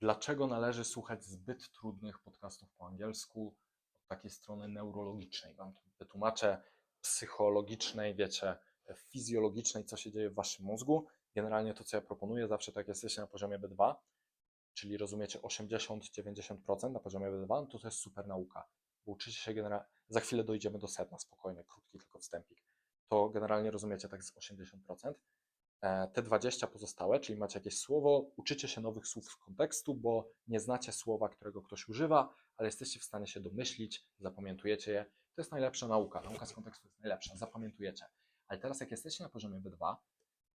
Dlaczego należy słuchać zbyt trudnych podcastów po angielsku od takiej strony neurologicznej? Wam wytłumaczę psychologicznej, wiecie, fizjologicznej, co się dzieje w waszym mózgu. Generalnie to, co ja proponuję, zawsze tak jesteście na poziomie B2, czyli rozumiecie 80-90% na poziomie B2, no to to jest super nauka. Bo uczycie się generalnie, za chwilę dojdziemy do sedna, spokojnie, krótki tylko wstępik. To generalnie rozumiecie tak z 80%. E, Te 20 pozostałe, czyli macie jakieś słowo, uczycie się nowych słów z kontekstu, bo nie znacie słowa, którego ktoś używa, ale jesteście w stanie się domyślić, zapamiętujecie je. To jest najlepsza nauka. Nauka z kontekstu jest najlepsza, zapamiętujecie. Ale teraz, jak jesteście na poziomie B2,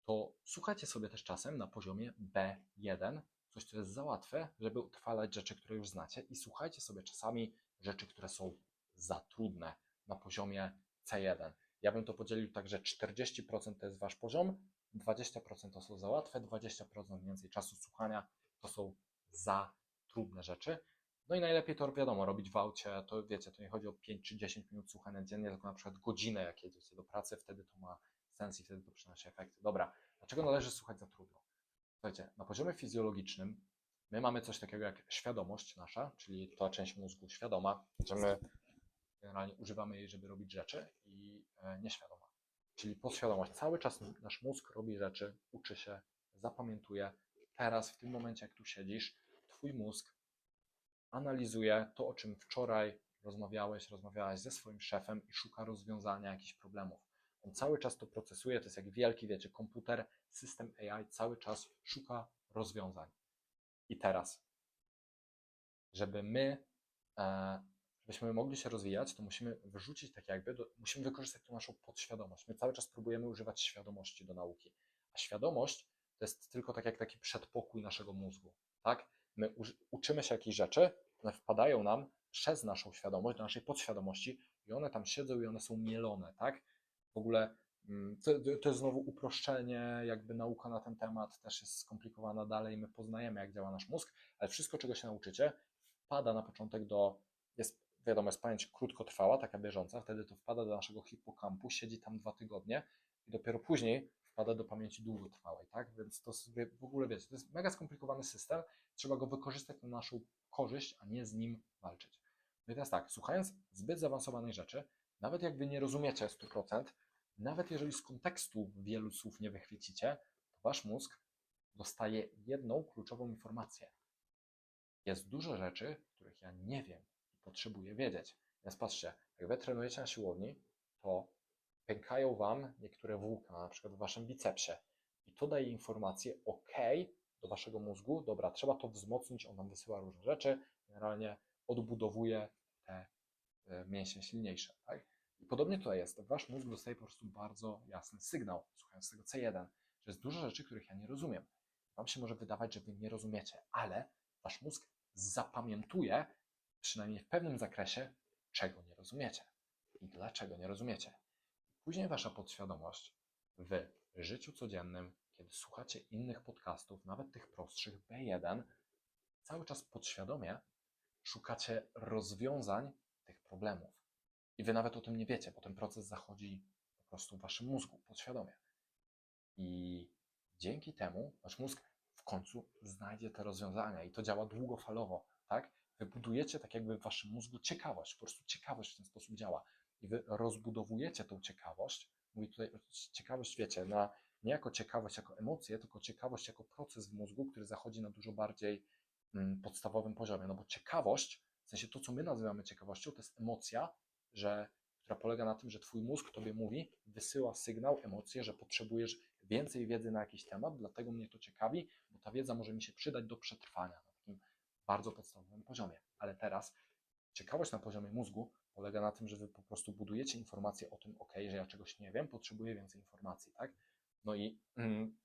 to słuchajcie sobie też czasem na poziomie B1, coś, co jest za łatwe, żeby utrwalać rzeczy, które już znacie, i słuchajcie sobie czasami rzeczy, które są za trudne na poziomie C1. Ja bym to podzielił tak, że 40% to jest wasz poziom, 20% to są za łatwe, 20% więcej czasu słuchania to są za trudne rzeczy. No i najlepiej to wiadomo, robić w aucie, to wiecie, to nie chodzi o 5 czy 10 minut słuchania dziennie, tylko na przykład godzinę, jak jedziecie do pracy, wtedy to ma sens i wtedy to przynosi efekty. Dobra, dlaczego należy słuchać za trudno? Słuchajcie, na poziomie fizjologicznym my mamy coś takiego jak świadomość nasza, czyli ta część mózgu świadoma, że my generalnie używamy jej, żeby robić rzeczy i e, nieświadoma, czyli podświadomość. Cały czas nasz mózg robi rzeczy, uczy się, zapamiętuje. Teraz, w tym momencie, jak tu siedzisz, twój mózg analizuje to, o czym wczoraj rozmawiałeś, rozmawiałaś ze swoim szefem i szuka rozwiązania jakichś problemów. On cały czas to procesuje, to jest jak wielki, wiecie, komputer, system AI cały czas szuka rozwiązań. I teraz, żeby my, e, żebyśmy mogli się rozwijać, to musimy wyrzucić tak jakby, do, musimy wykorzystać tą naszą podświadomość. My cały czas próbujemy używać świadomości do nauki, a świadomość to jest tylko tak jak taki przedpokój naszego mózgu, tak? My uczymy się jakichś rzeczy, one wpadają nam przez naszą świadomość, do naszej podświadomości i one tam siedzą i one są mielone, tak? W ogóle mm, to, to jest znowu uproszczenie, jakby nauka na ten temat też jest skomplikowana dalej, my poznajemy jak działa nasz mózg, ale wszystko czego się nauczycie wpada na początek do, jest wiadomo, jest pamięć krótkotrwała, taka bieżąca, wtedy to wpada do naszego hipokampu, siedzi tam dwa tygodnie i dopiero później wpada do pamięci długotrwałej, tak? Więc to sobie w ogóle wiecie, to jest mega skomplikowany system, trzeba go wykorzystać na naszą korzyść, a nie z nim walczyć. No i teraz tak, słuchając zbyt zaawansowanej rzeczy, nawet jak wy nie rozumiecie 100%, nawet jeżeli z kontekstu wielu słów nie wychwycicie, to wasz mózg dostaje jedną kluczową informację. Jest dużo rzeczy, których ja nie wiem i potrzebuję wiedzieć. Więc patrzcie, jak wy trenujecie na siłowni, to pękają wam niektóre włókna, na przykład w waszym bicepsie. I to daje informację OK do waszego mózgu, dobra, trzeba to wzmocnić, on nam wysyła różne rzeczy, generalnie odbudowuje te e, mięśnie silniejsze. Tak? I podobnie tutaj jest. Wasz mózg dostaje po prostu bardzo jasny sygnał, słuchając tego C1, że jest dużo rzeczy, których ja nie rozumiem. Wam się może wydawać, że wy nie rozumiecie, ale wasz mózg zapamiętuje, przynajmniej w pewnym zakresie, czego nie rozumiecie i dlaczego nie rozumiecie. Później wasza podświadomość w życiu codziennym, kiedy słuchacie innych podcastów, nawet tych prostszych B1, cały czas podświadomie szukacie rozwiązań tych problemów. I wy nawet o tym nie wiecie, bo ten proces zachodzi po prostu w waszym mózgu podświadomie. I dzięki temu wasz mózg w końcu znajdzie te rozwiązania i to działa długofalowo, tak? Budujecie tak jakby w waszym mózgu ciekawość, po prostu ciekawość w ten sposób działa. I wy rozbudowujecie tą ciekawość. Mówię tutaj ciekawość, wiecie, na, nie jako ciekawość, jako emocję, tylko ciekawość jako proces w mózgu, który zachodzi na dużo bardziej mm, podstawowym poziomie. No bo ciekawość, w sensie to, co my nazywamy ciekawością, to jest emocja, że, która polega na tym, że twój mózg tobie mówi, wysyła sygnał, emocję, że potrzebujesz więcej wiedzy na jakiś temat, dlatego mnie to ciekawi, bo ta wiedza może mi się przydać do przetrwania bardzo podstawowym poziomie. Ale teraz ciekawość na poziomie mózgu polega na tym, że wy po prostu budujecie informacje o tym, ok, że ja czegoś nie wiem, potrzebuję więcej informacji, tak? No i mm,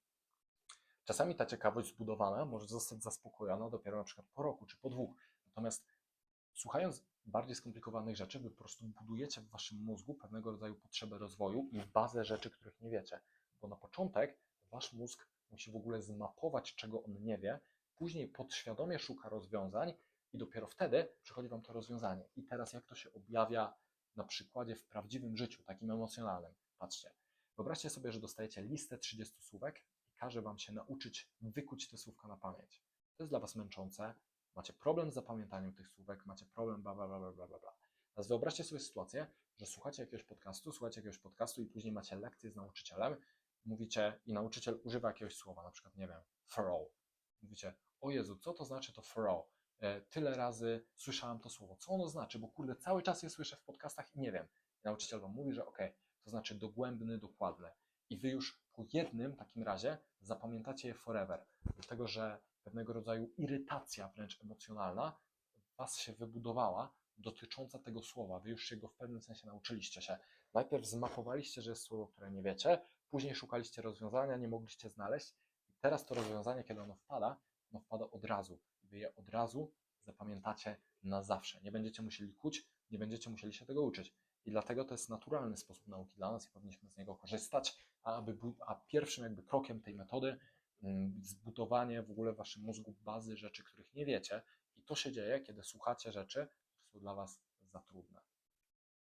czasami ta ciekawość zbudowana może zostać zaspokojona dopiero na przykład po roku czy po dwóch. Natomiast słuchając bardziej skomplikowanych rzeczy, wy po prostu budujecie w waszym mózgu pewnego rodzaju potrzebę rozwoju i bazę rzeczy, których nie wiecie. Bo na początek wasz mózg musi w ogóle zmapować, czego on nie wie, później podświadomie szuka rozwiązań i dopiero wtedy przychodzi wam to rozwiązanie. I teraz jak to się objawia na przykładzie w prawdziwym życiu, takim emocjonalnym. Patrzcie, wyobraźcie sobie, że dostajecie listę 30 słówek i każe wam się nauczyć wykuć te słówka na pamięć. to jest dla Was męczące, macie problem z zapamiętaniem tych słówek, macie problem bla bla bla bla bla bla. Teraz wyobraźcie sobie sytuację, że słuchacie jakiegoś podcastu, słuchacie jakiegoś podcastu i później macie lekcję z nauczycielem, mówicie i nauczyciel używa jakiegoś słowa, na przykład, nie wiem, throw. Mówicie, o Jezu, co to znaczy to throw? E, Tyle razy słyszałem to słowo. Co ono znaczy? Bo kurde, cały czas je słyszę w podcastach i nie wiem. Nauczyciel wam mówi, że okej, to znaczy dogłębny, dokładny. I wy już po jednym takim razie zapamiętacie je forever. Dlatego, że pewnego rodzaju irytacja wręcz emocjonalna was się wybudowała dotycząca tego słowa. Wy już się go w pewnym sensie nauczyliście się. Najpierw zmapowaliście, że jest słowo, które nie wiecie, później szukaliście rozwiązania, nie mogliście znaleźć. Teraz to rozwiązanie, kiedy ono wpada, ono wpada od razu. Wy je od razu zapamiętacie na zawsze. Nie będziecie musieli kuć, nie będziecie musieli się tego uczyć. I dlatego to jest naturalny sposób nauki dla nas i powinniśmy z niego korzystać. A, aby, a pierwszym jakby krokiem tej metody mm, zbudowanie w ogóle w waszym mózgu bazy rzeczy, których nie wiecie. I to się dzieje, kiedy słuchacie rzeczy, które są dla was za trudne.